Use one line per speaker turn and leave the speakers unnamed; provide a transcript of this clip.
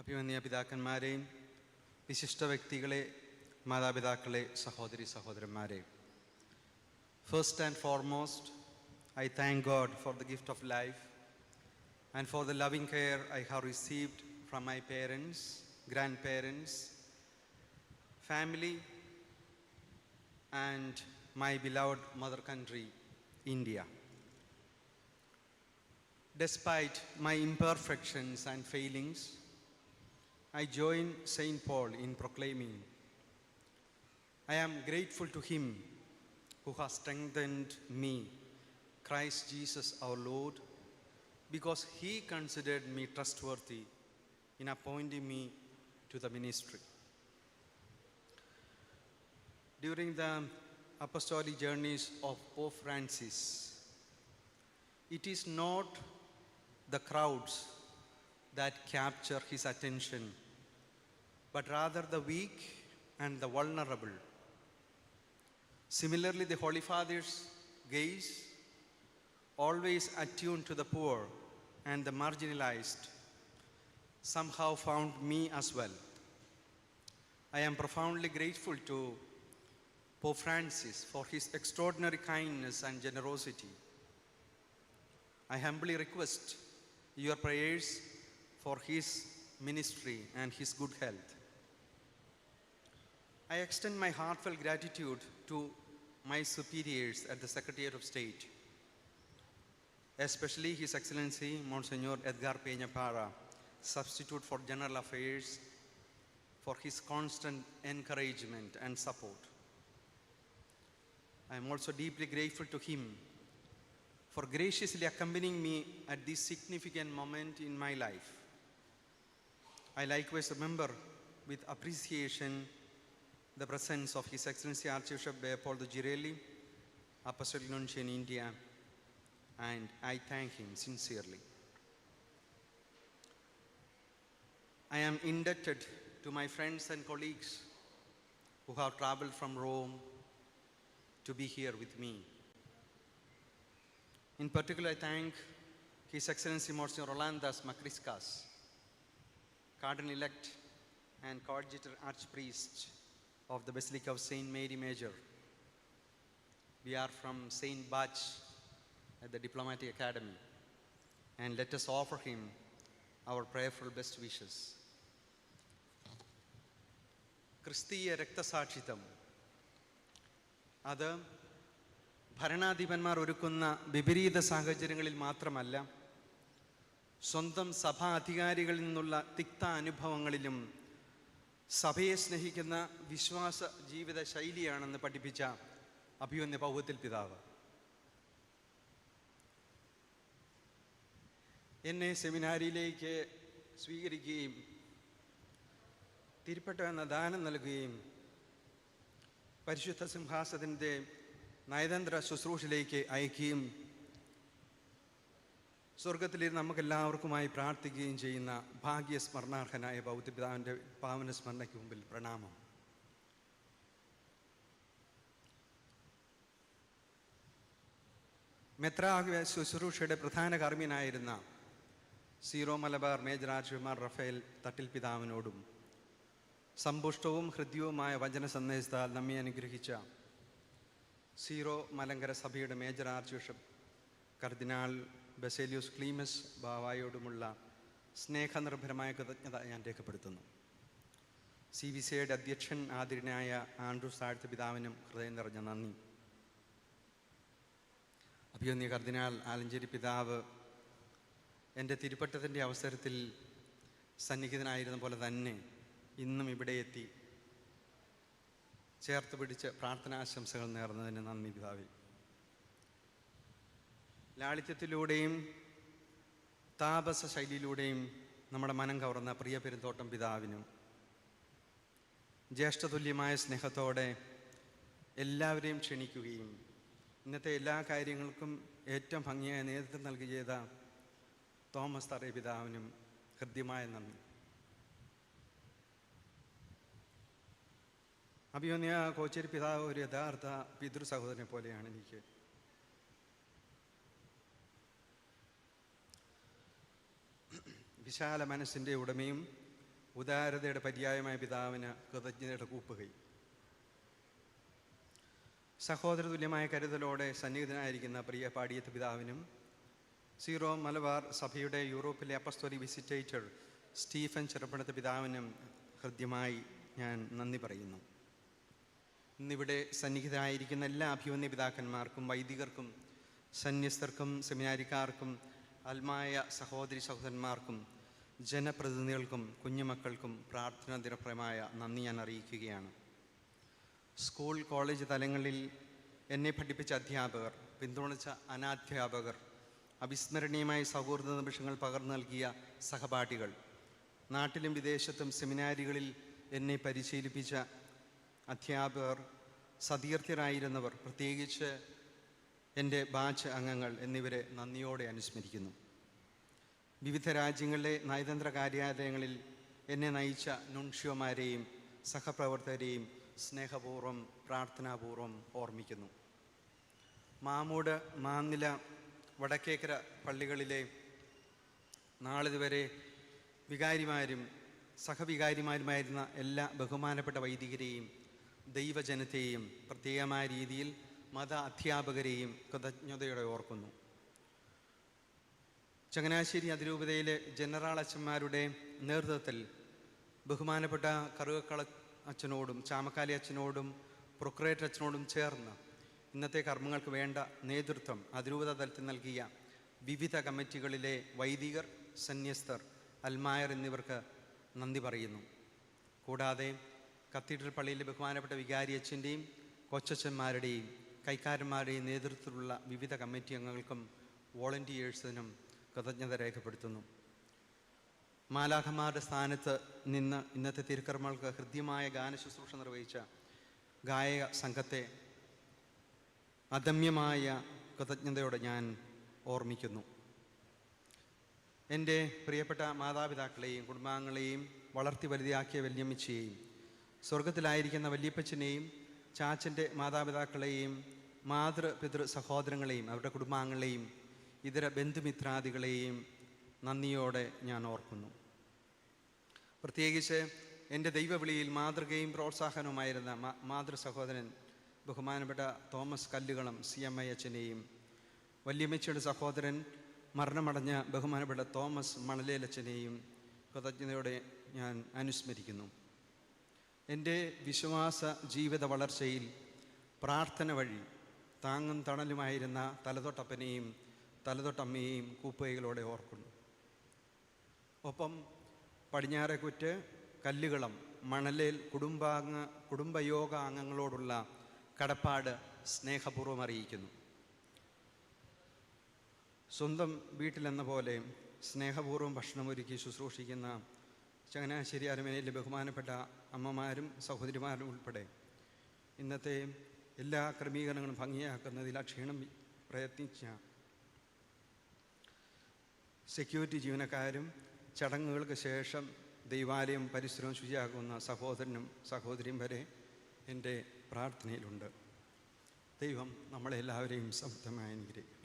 അഭിമന്യ പിതാക്കന്മാരെയും വിശിഷ്ട വ്യക്തികളെ മാതാപിതാക്കളെ സഹോദരി സഹോദരന്മാരെ first and foremost I thank God for the gift of life and for the loving care I have received from my parents, grandparents, family, and my beloved mother country, India. Despite my imperfections and failings, I join St. Paul in proclaiming I am grateful to Him who has strengthened me, Christ Jesus our Lord, because He considered me trustworthy in appointing me to the ministry. During the apostolic journeys of Pope Francis, it is not the crowds that capture his attention, but rather the weak and the vulnerable. Similarly, the Holy Father's gaze, always attuned to the poor and the marginalized, somehow found me as well. I am profoundly grateful to Pope Francis for his extraordinary kindness and generosity. I humbly request your prayers for his ministry and his good health. I extend my heartfelt gratitude to my superiors at the Secretariat of State, especially His Excellency Monsignor Edgar Peña Parra, Substitute for General Affairs, for his constant encouragement and support. I am also deeply grateful to him for graciously accompanying me at this significant moment in my life. I likewise remember with appreciation the presence of His Excellency Archbishop Leopoldo Girelli, Apostolic Nuncio in India, and I thank him sincerely. I am indebted to my friends and colleagues who have traveled from Rome to be here with me. In particular, I thank His Excellency Monsignor Rolandas Macriscas, Cardinal elect and coadjutor archpriest of the Basilica of St. Mary Major. We are from St. Bach at the Diplomatic Academy, and let us offer him our prayerful best wishes. ക്രിസ്തീയ രക്തസാക്ഷിത്വം അത് ഭരണാധിപന്മാർ ഒരുക്കുന്ന വിപരീത സാഹചര്യങ്ങളിൽ മാത്രമല്ല സ്വന്തം സഭാ അധികാരികളിൽ നിന്നുള്ള തിക്ത അനുഭവങ്ങളിലും സഭയെ സ്നേഹിക്കുന്ന വിശ്വാസ ജീവിത ശൈലിയാണെന്ന് പഠിപ്പിച്ച അഭിമന്യ പൗവത്തിൽ പിതാവ്. എന്നെ സെമിനാരിയിലേക്ക് സ്വീകരിക്കുകയും തിരുപ്പട്ട എന്ന ദാനം നൽകുകയും പരിശുദ്ധ സിംഹാസനത്തിന്റെ നയതന്ത്ര ശുശ്രൂഷയിലേക്ക് അയക്കുകയും സ്വർഗത്തിലിരുന്ന് നമുക്കെല്ലാവർക്കുമായി പ്രാർത്ഥിക്കുകയും ചെയ്യുന്ന ഭാഗ്യസ്മരണാർഹനായ ബൗദ്ധപിതാവിന്റെ പാവന സ്മരണയ്ക്ക് മുമ്പിൽ പ്രണാമം. മെത്രാഹ്യ ശുശ്രൂഷയുടെ പ്രധാന കർമ്മ്യനായിരുന്ന സീറോ മലബാർ മേജർ ആർച്ചുമാർ റഫേൽ തട്ടിൽ പിതാവിനോടും സമ്പുഷ്ടവും ഹൃദ്യവുമായ വചന സന്ദേശത്താൽ നമ്മെ അനുഗ്രഹിച്ച സീറോ മലങ്കര സഭയുടെ major archbishop cardinal Baselios Cleemis ബാവായോടുമുള്ള സ്നേഹനിർഭരമായ കൃതജ്ഞത ഞാൻ രേഖപ്പെടുത്തുന്നു. സി വി സിയുടെ അധ്യക്ഷൻ ആദരണീയനായ ആൻഡ്രൂസ് താഴ്ത്ത പിതാവിനും ഹൃദയം നിറഞ്ഞ നന്ദി. അഭിയോന്യ കർദിനാൽ ആലഞ്ചേരി പിതാവ് എന്റെ തിരുപ്പട്ടത്തിന്റെ അവസരത്തിൽ സന്നിഹിതനായിരുന്ന പോലെ തന്നെ ഇന്നും ഇവിടെ എത്തി. ചേർത്ത് പിടിച്ച് പ്രാർത്ഥനാശംസകൾ നേർന്നതിന് നന്ദി പിതാവി. ലാളിത്യത്തിലൂടെയും താപസ ശൈലിയിലൂടെയും നമ്മുടെ മനം കവർന്ന പ്രിയ പെരുന്തോട്ടം പിതാവിനും ജ്യേഷ്ഠതുല്യമായ സ്നേഹത്തോടെ എല്ലാവരെയും ക്ഷണിക്കുകയും ഇന്നത്തെ എല്ലാ കാര്യങ്ങൾക്കും ഏറ്റവും ഭംഗിയായ നേതൃത്വം നൽകി ചെയ്ത തോമസ് തറേ പിതാവിനും ഹൃദ്യമായ നന്ദി. അഭിമന്യ കോച്ചേരി പിതാവ് ഒരു യഥാർത്ഥ പിതൃ സഹോദരനെ പോലെയാണ് എനിക്ക് വിശാല മനസ്സിന്റെ ഉടമയും ഉദാരതയുടെ പര്യായമായ പിതാവിന് കൃതജ്ഞതയുടെ സഹോദര തുല്യമായ കരുതലോടെ സന്നിഹിതനായിരിക്കുന്ന പ്രിയ പാടിയത്ത് പിതാവിനും സീറോ മലബാർ സഭയുടെ യൂറോപ്പിലെ അപ്പസ്തോലി വിസിറ്റേറ്റർ സ്റ്റീഫൻ ചെറുപ്പണത്ത് പിതാവിനും ഹൃദ്യമായി ഞാൻ നന്ദി പറയുന്നു. ഇന്നിവിടെ സന്നിഹിതരായിരിക്കുന്ന എല്ലാ അഭിമന്യ പിതാക്കന്മാർക്കും വൈദികർക്കും സന്യസ്തർക്കും സെമിനാരിക്കാർക്കും അൽമായ സഹോദരി സഹോദരന്മാർക്കും ജനപ്രതിനിധികൾക്കും കുഞ്ഞുമക്കൾക്കും പ്രാർത്ഥന ദിനപ്രമായ നന്ദി ഞാൻ അറിയിക്കുകയാണ്. സ്കൂൾ കോളേജ് തലങ്ങളിൽ എന്നെ പഠിപ്പിച്ച അധ്യാപകർ പിന്തുണച്ച അനാധ്യാപകർ അവിസ്മരണീയമായ സൗഹൃദ നിമിഷങ്ങൾ പകർന്നു നൽകിയ സഹപാഠികൾ നാട്ടിലും വിദേശത്തും സെമിനാരികളിൽ എന്നെ പരിശീലിപ്പിച്ച അധ്യാപകർ സതീർത്ഥരായിരുന്നവർ പ്രത്യേകിച്ച് എന്റെ ബാച്ച് അംഗങ്ങൾ എന്നിവരെ നന്ദിയോടെ അനുസ്മരിക്കുന്നു. വിവിധ രാജ്യങ്ങളിലെ നയതന്ത്ര കാര്യാലയങ്ങളിൽ എന്നെ നയിച്ച നുൺഷ്യോമാരെയും സഹപ്രവർത്തകരെയും സ്നേഹപൂർവം പ്രാർത്ഥനാപൂർവം ഓർമ്മിക്കുന്നു. മാമൂട് മാന്നില വടക്കേക്കര പള്ളികളിലെ നാളിതുവരെ വികാരിമാരും സഹവികാരിമാരുമായിരുന്ന എല്ലാ ബഹുമാനപ്പെട്ട വൈദികരെയും ദൈവജനത്തെയും പ്രത്യേകമായ രീതിയിൽ മത അധ്യാപകരെയും കൃതജ്ഞതയോടെ ഓർക്കുന്നു. ചങ്ങനാശ്ശേരി അതിരൂപതയിലെ ജനറൽ അച്ഛന്മാരുടെ നേതൃത്വത്തിൽ ബഹുമാനപ്പെട്ട കറുകക്കള അച്ഛനോടും ചാമക്കാലി അച്ഛനോടും പ്രൊക്രേറ്റർ അച്ഛനോടും ചേർന്ന് ഇന്നത്തെ കർമ്മങ്ങൾക്ക് വേണ്ട നേതൃത്വം അതിരൂപത തലത്തിൽ നൽകിയ വിവിധ കമ്മിറ്റികളിലെ വൈദികർ സന്യസ്തർ അൽമായർ എന്നിവർക്ക് നന്ദി പറയുന്നു. കൂടാതെ കത്തീഡ്രൽ പള്ളിയിലെ ബഹുമാനപ്പെട്ട വികാരി അച്ഛന്റെയും കൊച്ചച്ഛന്മാരുടെയും കൈക്കാരന്മാരുടെയും നേതൃത്വത്തിലുള്ള വിവിധ കമ്മിറ്റി അംഗങ്ങൾക്കും വോളണ്ടിയേഴ്സിനും കൃതജ്ഞത രേഖപ്പെടുത്തുന്നു. മാലാഖമാരുടെ സ്ഥാനത്ത് നിന്ന് ഇന്നത്തെ തിരുക്കർമ്മങ്ങൾക്ക് ഹൃദ്യമായ ഗാന ശുശ്രൂഷ നിർവഹിച്ച ഗായക സംഘത്തെ അദമ്യമായ കൃതജ്ഞതയോടെ ഞാൻ ഓർമ്മിക്കുന്നു. എന്റെ പ്രിയപ്പെട്ട മാതാപിതാക്കളെയും കുടുംബാംഗങ്ങളെയും വളർത്തി വലുതാക്കിയ വല്യമ്മച്ചിയെയും സ്വർഗത്തിലായിരിക്കുന്ന വല്യപ്പച്ചനെയും ചാച്ചന്റെ മാതാപിതാക്കളെയും മാതൃ പിതൃ സഹോദരങ്ങളെയും അവരുടെ കുടുംബാംഗങ്ങളെയും ഇതര ബന്ധുമിത്രാദികളെയും നന്ദിയോടെ ഞാൻ ഓർക്കുന്നു. പ്രത്യേകിച്ച് എന്റെ ദൈവവിളിയിൽ മാതൃകയും പ്രോത്സാഹനവുമായിരുന്ന മാതൃ സഹോദരൻ ബഹുമാനപ്പെട്ട തോമസ് കല്ലുകളും സി എം ഐ അച്ഛനെയും വല്യമ്മച്ചിയുടെ സഹോദരൻ മരണമടഞ്ഞ ബഹുമാനപ്പെട്ട തോമസ് മണലേലച്ചനെയും കൃതജ്ഞതയോടെ ഞാൻ അനുസ്മരിക്കുന്നു. എന്റെ വിശ്വാസ ജീവിത വളർച്ചയിൽ പ്രാർത്ഥന വഴി താങ്ങും തണലുമായിരുന്ന തലതൊട്ടപ്പനെയും തലതൊട്ടമ്മയെയും കൂപ്പുകൈകളോടെ ഓർക്കുന്നു. ഒപ്പം പടിഞ്ഞാറേക്കുറ്റ് കല്ലുകളം മണലേൽ കുടുംബാംഗ കുടുംബയോഗ അംഗങ്ങളോടുള്ള കടപ്പാട് സ്നേഹപൂർവം അറിയിക്കുന്നു. സ്വന്തം വീട്ടിലെന്ന പോലെ സ്നേഹപൂർവം ഭക്ഷണമൊരുക്കി ശുശ്രൂഷിക്കുന്ന ചങ്ങനാശ്ശേരി അരമനയിലെ ബഹുമാനപ്പെട്ട അമ്മമാരും സഹോദരിമാരും ഉൾപ്പെടെ ഇന്നത്തെ എല്ലാ ക്രമീകരണങ്ങളും ഭംഗിയാക്കുന്നതിൽ ആ ക്ഷീണം പ്രയത്നിച്ച സെക്യൂരിറ്റി ജീവനക്കാരും ചടങ്ങുകൾക്ക് ശേഷം ദൈവാലയം പരിസരവും ശുചിയാക്കുന്ന സഹോദരനും സഹോദരിയും വരെ എന്റെ പ്രാർത്ഥനയിലുണ്ട്. ദൈവം നമ്മളെല്ലാവരെയും സമൃദ്ധമായി അനുഗ്രഹിക്കും